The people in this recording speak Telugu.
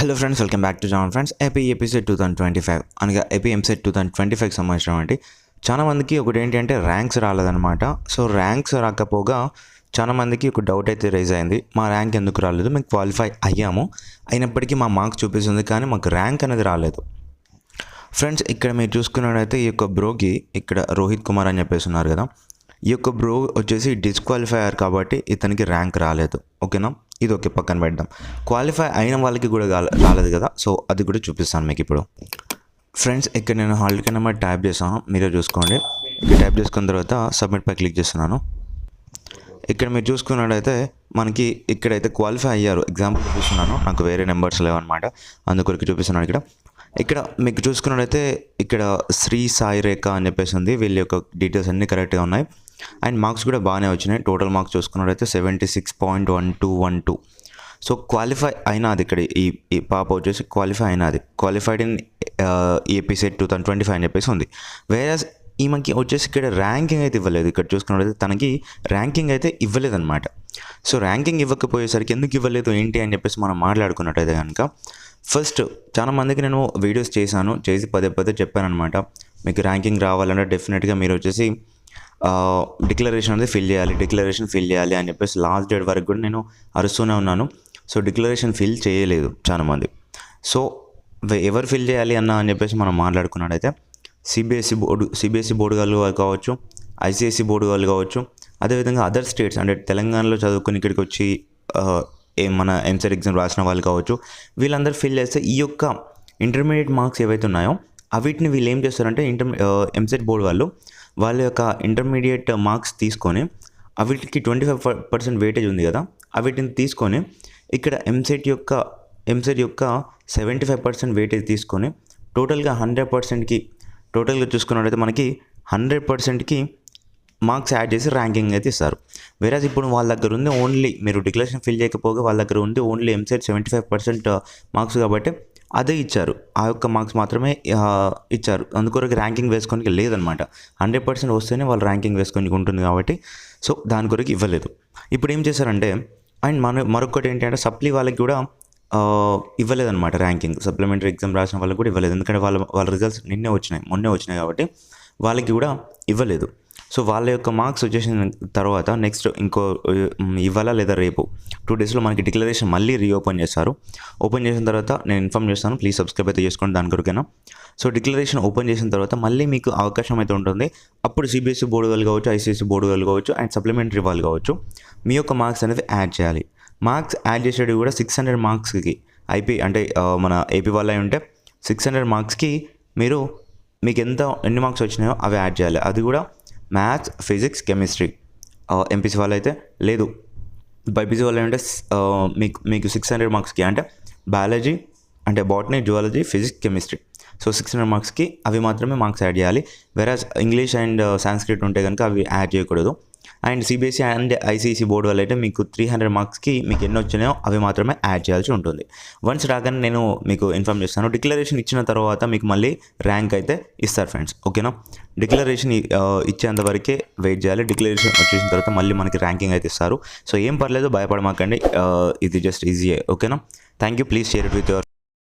Hello friends welcome back to John friends AP episode two thousand twenty five అనగా AP EAMCET two thousand twenty five సంబంధించినటువంటి చాలా మందికి ఒకటి ఏంటంటే ర్యాంక్స్ రాలేదన్నమాట. సో ర్యాంక్స్ రాకపోగా చాలా మందికి ఒక డౌట్ అయితే రైజ్ అయింది. మా ర్యాంక్ ఎందుకు రాలేదు? మేము క్వాలిఫై అయ్యాము. అయినప్పటికీ మా మార్క్స్ చూపిస్తుంది కానీ మాకు ర్యాంక్ అనేది రాలేదు. ఫ్రెండ్స్ ఇక్కడ మీరు చూసుకున్నట్టయితే ఈ యొక్క బ్రోకి ఇక్కడ రోహిత్ కుమార్ అని చెప్పేసి ఉన్నారు కదా. ఈ యొక్క బ్రో వచ్చేసి డిస్క్వాలిఫైయర్ కాబట్టి ఇతనికి ర్యాంక్ రాలేదు. ఓకేనా ఇది ఓకే పక్కన పెడదాం. క్వాలిఫై అయిన వాళ్ళకి కూడా రాలేదు కదా? సో అది కూడా చూపిస్తాను మీకు ఇప్పుడు. ఫ్రెండ్స్ ఇక్కడ నేను హాల్ నెంబర్ ట్యాప్ చేసాను మీరే చూసుకోండి. ఇక్కడ ట్యాప్ చేసుకున్న తర్వాత సబ్మిట్ పై క్లిక్ చేస్తున్నాను. ఇక్కడ మీరు చూసుకున్నట్టయితే మనకి ఇక్కడైతే క్వాలిఫై అయ్యారు. ఎగ్జాంపుల్ చూపిస్తున్నాను. నాకు వేరే నెంబర్స్ లేవన్నమాట. అందుకొరకు చూపిస్తున్నాను ఇక్కడ. ఇక్కడ మీకు చూసుకున్నట్టయితే ఇక్కడ శ్రీ సాయి రేఖ అని చెప్పేసి ఉంది. వీళ్ళ యొక్క డీటెయిల్స్ అన్నీ కరెక్ట్గా ఉన్నాయి. అండ్ మార్క్స్ కూడా బాగానే వచ్చినాయి. టోటల్ మార్క్స్ చూసుకున్నట్టయితే seventy six point one two one two so qualify అయినది ఇక్కడ ఈ ఈ పాప వచ్చేసి క్వాలిఫై అయినది. Qualified in APCET two thousand twenty five అని చెప్పేసి ఉంది. వేరే ఈమెకి వచ్చేసి ఇక్కడ ర్యాంకింగ్ అయితే ఇవ్వలేదు. ఇక్కడ చూసుకున్నట్లయితే తనకి ర్యాంకింగ్ అయితే ఇవ్వలేదన్నమాట. సో ర్యాంకింగ్ ఇవ్వకపోయేసరికి ఎందుకు ఇవ్వలేదు ఏంటి అని చెప్పేసి మనం మాట్లాడుకున్నట్టయితే కనుక ఫస్ట్ చాలా మందికి నేను వీడియోస్ చేశాను. చేసి పదే పదే చెప్పాను అనమాట మీకు ర్యాంకింగ్ రావాలంటే డెఫినెట్గా మీరు వచ్చేసి డిక్లరేషన్ అనేది ఫిల్ చేయాలి డిక్లరేషన్ ఫిల్ చేయాలి అని చెప్పేసి లాస్ట్ డేట్ వరకు కూడా నేను అరుస్తూనే ఉన్నాను. సో డిక్లరేషన్ ఫిల్ చేయలేదు చాలామంది సో ఎవరు ఫిల్ చేయాలి అన్న అని చెప్పేసి మనం మాట్లాడుకున్నట్టయితే సిబిఎస్ఈ బోర్డు సిబిఎస్ఈ బోర్డు వాళ్ళు కావచ్చు ఐసిఎస్ఈ బోర్డు వాళ్ళు కావచ్చు అదేవిధంగా అదర్ స్టేట్స్ అంటే తెలంగాణలో చదువుకుని ఇక్కడికి వచ్చి ఏ మన ఎంసెట్ ఎగ్జామ్ రాసిన వాళ్ళు కావచ్చు వీళ్ళందరూ ఫిల్ చేస్తే ఈ యొక్క ఇంటర్మీడియట్ మార్క్స్ ఏవైతే ఉన్నాయో అవిటిని వీళ్ళు ఏం చేస్తారంటే ఇంటర్ ఎంసెట్ బోర్డు వాళ్ళు వాళ్ళ యొక్క ఇంటర్మీడియట్ మార్క్స్ తీసుకొని అవిటికి ట్వంటీ ఫైవ్ పర్సెంట్ వెయిటేజ్ ఉంది కదా అవిటిని తీసుకొని ఇక్కడ ఎంసెట్ యొక్క ఎంసెట్ యొక్క సెవెంటీ ఫైవ్ పర్సెంట్ వెయిటేజ్ తీసుకొని టోటల్గా హండ్రెడ్ పర్సెంట్కి టోటల్గా చూసుకున్నట్లయితే మనకి హండ్రెడ్ పర్సెంట్కి మార్క్స్ యాడ్ చేసి ర్యాంకింగ్ అయితే ఇస్తారు. వేరే ఇప్పుడు వాళ్ళ దగ్గర ఉంది ఓన్లీ మీరు డిక్లరేషన్ ఫిల్ చేయకపోగా వాళ్ళ దగ్గర ఉంది only EAMCET seventy five percent marks కాబట్టి అదే ఇచ్చారు. ఆ యొక్క మార్క్స్ మాత్రమే ఇచ్చారు. అందుకొరకు ర్యాంకింగ్ వేసుకోనికి లేదనమాట. హండ్రెడ్ పర్సెంట్ వస్తేనే వాళ్ళు ర్యాంకింగ్ వేసుకోనికి ఉంటుంది కాబట్టి సో దాని కొరకు ఇవ్వలేదు. ఇప్పుడు ఏం చేశారంటే అండ్ మన మరొకటి ఏంటంటే సప్లీ వాళ్ళకి కూడా ఇవ్వలేదన్నమాట ర్యాంకింగ్. సప్లిమెంటరీ ఎగ్జామ్ రాసిన వాళ్ళకి కూడా ఇవ్వలేదు. ఎందుకంటే వాళ్ళ వాళ్ళ రిజల్ట్స్ నిన్నే వచ్చినాయి మొన్నే వచ్చినాయి కాబట్టి వాళ్ళకి కూడా ఇవ్వలేదు. సో వాళ్ళ యొక్క మార్క్స్ వచ్చేసిన తర్వాత నెక్స్ట్ ఇంకో ఇవాళ లేదా రేపు? టూ డేస్లో మనకి డిక్లరేషన్ మళ్ళీ రీఓపెన్ చేస్తారు. ఓపెన్ చేసిన తర్వాత నేను ఇన్ఫామ్ చేస్తాను. ప్లీజ్ సబ్స్క్రైబ్ అయితే చేసుకోండి దాని కొరకైనా? సో డిక్లరేషన్ ఓపెన్ చేసిన తర్వాత మళ్ళీ మీకు అవకాశం అయితే ఉంటుంది. అప్పుడు సిబిఎస్ఈ బోర్డు వాళ్ళు కావచ్చు ఐసీఎస్ఈ బోర్డు వాళ్ళు కావచ్చు అండ్ సప్లిమెంటరీ వాళ్ళు కావచ్చు. మీ యొక్క మార్క్స్ అనేది యాడ్ చేయాలి. మార్క్స్ యాడ్ చేసేది కూడా సిక్స్ హండ్రెడ్ మార్క్స్కి ఐపీ అంటే మన ఏపీ వాళ్ళు ఉంటే సిక్స్ హండ్రెడ్ మార్క్స్కి మీరు మీకు ఎంత ఎన్ని మార్క్స్ వచ్చినాయో అవి యాడ్ చేయాలి. అది కూడా మ్యాథ్స్ ఫిజిక్స్ కెమిస్ట్రీ. ఎంపీసీ వాళ్ళు అయితే లేదు బైపీసీ వాళ్ళు ఏంటంటే మీకు మీకు సిక్స్ హండ్రెడ్ మార్క్స్కి అంటే బయాలజీ అంటే botany zoology physics chemistry so six hundred మార్క్స్కి అవి మాత్రమే మార్క్స్ యాడ్ చేయాలి. వెరాజ్ ఇంగ్లీష్ అండ్ సాంస్క్రిట్ ఉంటే కనుక అవి యాడ్ చేయకూడదు. And CBSE and ICSE board వల్ల అయితే మీకు త్రీ హండ్రెడ్ మార్క్స్కి మీకు ఎన్ని వచ్చినాయో అవి మాత్రమే యాడ్ చేయాల్సి ఉంటుంది. వన్స్ రాగానే నేను మీకు ఇన్ఫామ్ చేస్తాను. డిక్లరేషన్ ఇచ్చిన తర్వాత మీకు మళ్ళీ ర్యాంక్ అయితే ఇస్తారు ఫ్రెండ్స్ ఓకేనా డిక్లరేషన్ ఇచ్చేంత వరకే వెయిట్ చేయాలి. డిక్లరేషన్ వచ్చేసిన తర్వాత మళ్ళీ మనకి ర్యాంకింగ్ అయితే ఇస్తారు. సో ఏం పర్లేదు భయపడమాకండి. ఇది జస్ట్ ఈజీయే ఓకేనా thank you please share it with your